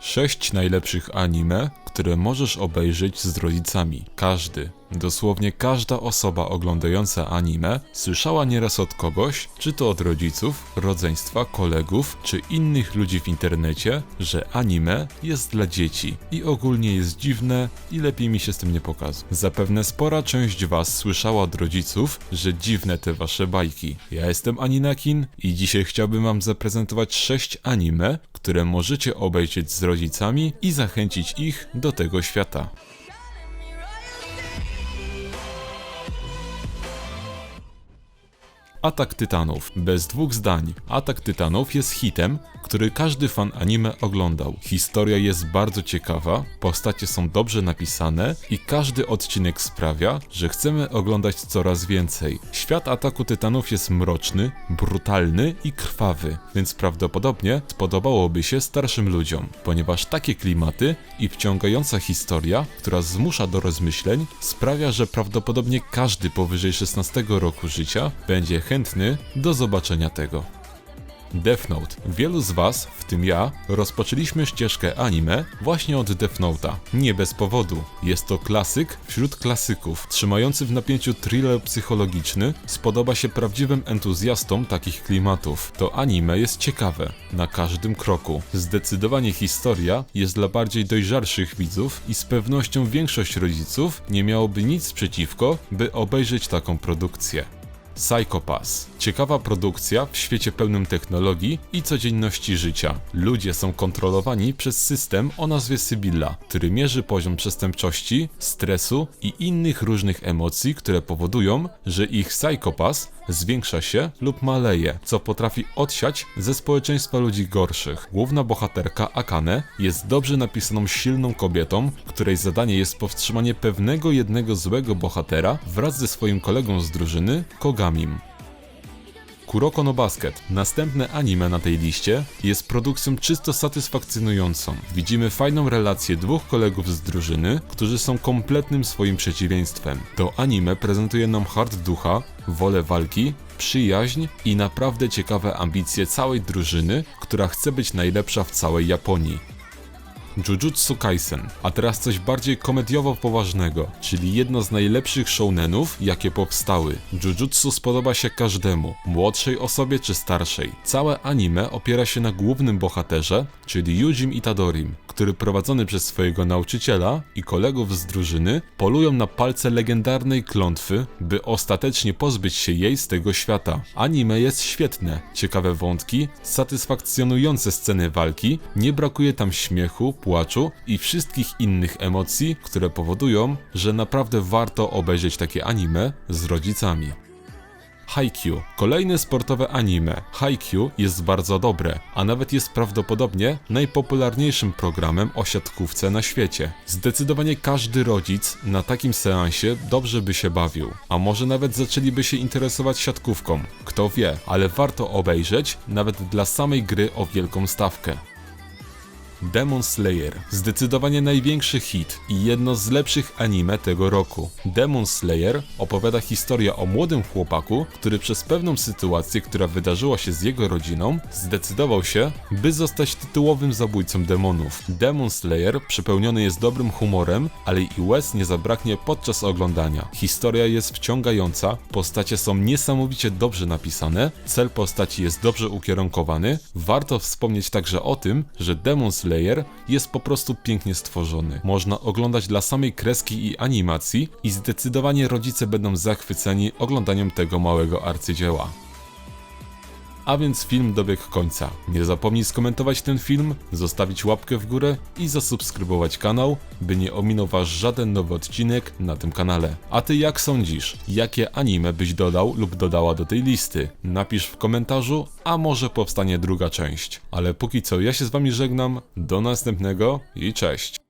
6 najlepszych anime, które możesz obejrzeć z rodzicami. Każdy, dosłownie każda osoba oglądająca anime słyszała nieraz od kogoś, czy to od rodziców, rodzeństwa, kolegów, czy innych ludzi w internecie, że anime jest dla dzieci i ogólnie jest dziwne i lepiej mi się z tym nie pokazuje. Zapewne spora część was słyszała od rodziców, że dziwne te wasze bajki. Ja jestem Aninakin i dzisiaj chciałbym wam zaprezentować 6 anime, które możecie obejrzeć z rodzicami i zachęcić ich do tego świata. Atak Tytanów. Bez dwóch zdań. Atak Tytanów jest hitem, który każdy fan anime oglądał. Historia jest bardzo ciekawa, postacie są dobrze napisane i każdy odcinek sprawia, że chcemy oglądać coraz więcej. Świat Ataku Tytanów jest mroczny, brutalny i krwawy, więc prawdopodobnie spodobałoby się starszym ludziom, ponieważ takie klimaty i wciągająca historia, która zmusza do rozmyśleń, sprawia, że prawdopodobnie każdy powyżej 16 roku życia będzie chętny do zobaczenia tego. Death Note. Wielu z Was, w tym ja, rozpoczęliśmy ścieżkę anime właśnie od Death Note'a. Nie bez powodu. Jest to klasyk wśród klasyków. Trzymający w napięciu thriller psychologiczny, spodoba się prawdziwym entuzjastom takich klimatów. To anime jest ciekawe, na każdym kroku. Zdecydowanie historia jest dla bardziej dojrzalszych widzów i z pewnością większość rodziców nie miałoby nic przeciwko, by obejrzeć taką produkcję. Psycho Pass. Ciekawa produkcja w świecie pełnym technologii i codzienności życia. Ludzie są kontrolowani przez system o nazwie Sybilla, który mierzy poziom przestępczości, stresu i innych różnych emocji, które powodują, że ich Psycho Pass zwiększa się lub maleje, co potrafi odsiać ze społeczeństwa ludzi gorszych. Główna bohaterka Akane jest dobrze napisaną silną kobietą, której zadanie jest powstrzymanie pewnego jednego złego bohatera wraz ze swoim kolegą z drużyny, Kogamim. Kuroko no Basket, następne anime na tej liście, jest produkcją czysto satysfakcjonującą. Widzimy fajną relację dwóch kolegów z drużyny, którzy są kompletnym swoim przeciwieństwem. To anime prezentuje nam hard ducha, wolę walki, przyjaźń i naprawdę ciekawe ambicje całej drużyny, która chce być najlepsza w całej Japonii. Jujutsu Kaisen, a teraz coś bardziej komediowo poważnego, czyli jedno z najlepszych shounenów, jakie powstały. Jujutsu spodoba się każdemu, młodszej osobie czy starszej. Całe anime opiera się na głównym bohaterze, czyli Yujim Itadorim, który prowadzony przez swojego nauczyciela i kolegów z drużyny polują na palce legendarnej klątwy, by ostatecznie pozbyć się jej z tego świata. Anime jest świetne, ciekawe wątki, satysfakcjonujące sceny walki, nie brakuje tam śmiechu, płaczu i wszystkich innych emocji, które powodują, że naprawdę warto obejrzeć takie anime z rodzicami. Haikyuu. Kolejne sportowe anime. Haikyuu jest bardzo dobre, a nawet jest prawdopodobnie najpopularniejszym programem o siatkówce na świecie. Zdecydowanie każdy rodzic na takim seansie dobrze by się bawił, a może nawet zaczęliby się interesować siatkówką. Kto wie, ale warto obejrzeć nawet dla samej gry o wielką stawkę. Demon Slayer. Zdecydowanie największy hit i jedno z lepszych anime tego roku. Demon Slayer opowiada historię o młodym chłopaku, który przez pewną sytuację, która wydarzyła się z jego rodziną, zdecydował się, by zostać tytułowym zabójcą demonów. Demon Slayer przepełniony jest dobrym humorem, ale i łez nie zabraknie podczas oglądania. Historia jest wciągająca, postacie są niesamowicie dobrze napisane, cel postaci jest dobrze ukierunkowany. Warto wspomnieć także o tym, że Demon Slayer Slayer jest po prostu pięknie stworzony. Można oglądać dla samej kreski i animacji i zdecydowanie rodzice będą zachwyceni oglądaniem tego małego arcydzieła. A więc film dobiegł końca. Nie zapomnij skomentować ten film, zostawić łapkę w górę i zasubskrybować kanał, by nie ominął was żaden nowy odcinek na tym kanale. A ty jak sądzisz? Jakie anime byś dodał lub dodała do tej listy? Napisz w komentarzu, a może powstanie druga część. Ale póki co ja się z wami żegnam, do następnego i cześć.